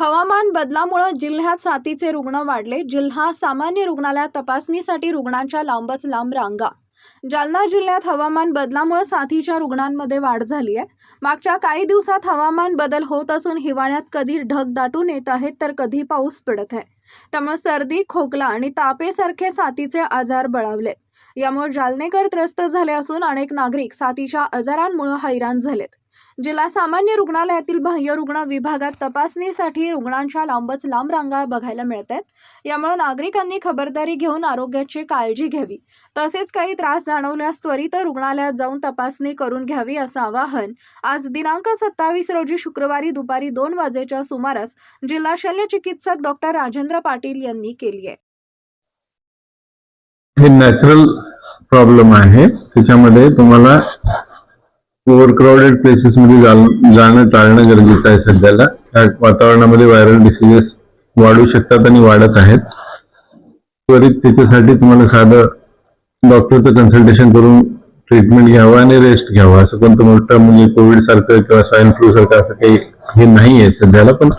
हवामान बदलामुळं जिल्ह्यात साथीचे रुग्ण वाढले. जिल्हा सामान्य रुग्णालयात तपासणीसाठी रुग्णांच्या लांबच लांब रांगा. जालना जिल्ह्यात हवामान बदलामुळे साथीच्या रुग्णांमध्ये वाढ झाली आहे मागच्या काही दिवसात हवामान बदल होत असून हिवाळ्यात कधी ढग दाटून येत आहेत तर कधी पाऊस पडत आहे. त्यामुळे सर्दी खोकला आणि तापेसारखे साथीचे आजार बळावलेत यामुळे जालनेकर त्रस्त झाले असून अनेक नागरिक साथीच्या आजारांमुळे हैराण झालेत. जिल्हा सामान्य रुग्णालयातील बाह्य रुग्ण विभागात तपासणीसाठी रुग्णांच्या लांबच लांब रांगा बघायला मिळत आहेत यामुळे नागरिकांनी खबरदारी घेऊन आरोग्याची काळजी घ्यावी. तसेच काही त्रास जाणवल्यास त्वरित रुग्णालयात जाऊन तपासणी करून घ्यावी असं आवाहन आज दिनांक सत्तावीस रोजी शुक्रवारी दुपारी दोन वाजेच्या सुमारास जिल्हा शल्य चिकित्सक डॉक्टर राजेंद्र पाटील यांनी केली आहे. हे नॅचरल प्रॉब्लेम आहे. त्याच्यामध्ये तुम्हाला ओव्हरक्राऊडेड प्लेसेस मध्ये जाणं टाळणं गरजेचं आहे सध्याला. वातावरणामध्ये व्हायरल डिसीजेस वाढू शकतात आणि वाढत आहेत. त्वरित त्याच्यासाठी तुम्हाला साधं डॉक्टरचं कन्सल्टेशन करून ट्रीटमेंट घ्यावं आणि रेस्ट घ्यावा. असं कोणतं मोठं म्हणजे कोविड सारखं किंवा स्वाईन फ्लू सारखं असं काही हे नाही आहे सध्याला पण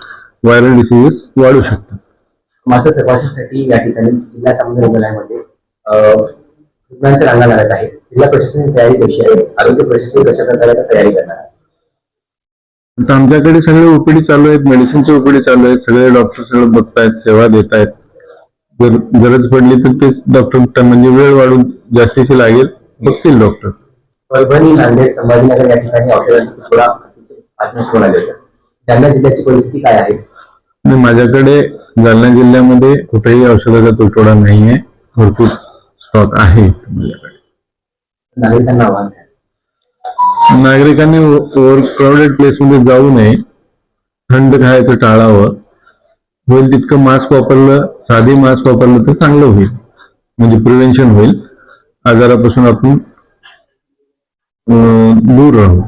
व्हायरल डिसीजेस वाढू शकतात. मात्र तपासणीसाठी या ठिकाणी जिल्हा सामान्य रुग्णालयामध्ये रुग्णांच्या रांगा लागत आहेत. जिल्हा प्रशासनाची तयारी कशी आहे? आरोग्य प्रशासन कशा प्रकारे तयारी करणार आहे? आता आमच्याकडे सगळे ओपीडी चालू आहेत मेडिसिनचे ओपीडी चालू आहेत सगळे डॉक्टर सगळं बघतायत सेवा देत आहेत जर गरज पडली तर तेच डॉक्टर म्हणजे वेळ वाढून जास्तीची लागेल बघतील डॉक्टर. परभणी नांदेड संभाजीनगर या ठिकाणी औषधांचा तुकडा होता जालना जिल्ह्याची परिस्थिती काय आहे? माझ्याकडे जालना जिल्ह्यामध्ये कुठेही औषधाचा तुटवडा नाहीये. भरपूर स्टॉक आहे माझ्याकडे नागरिकांना ओव्हर क्राऊडेड प्लेसमध्ये जाऊ नये. थंड खायचं टाळावं. होईल तितकं मास्क वापरलं साधी मास्क वापरलं तर चांगलं होईल. म्हणजे प्रिव्हेन्शन होईल. आजारापासून आपण दूर राहू.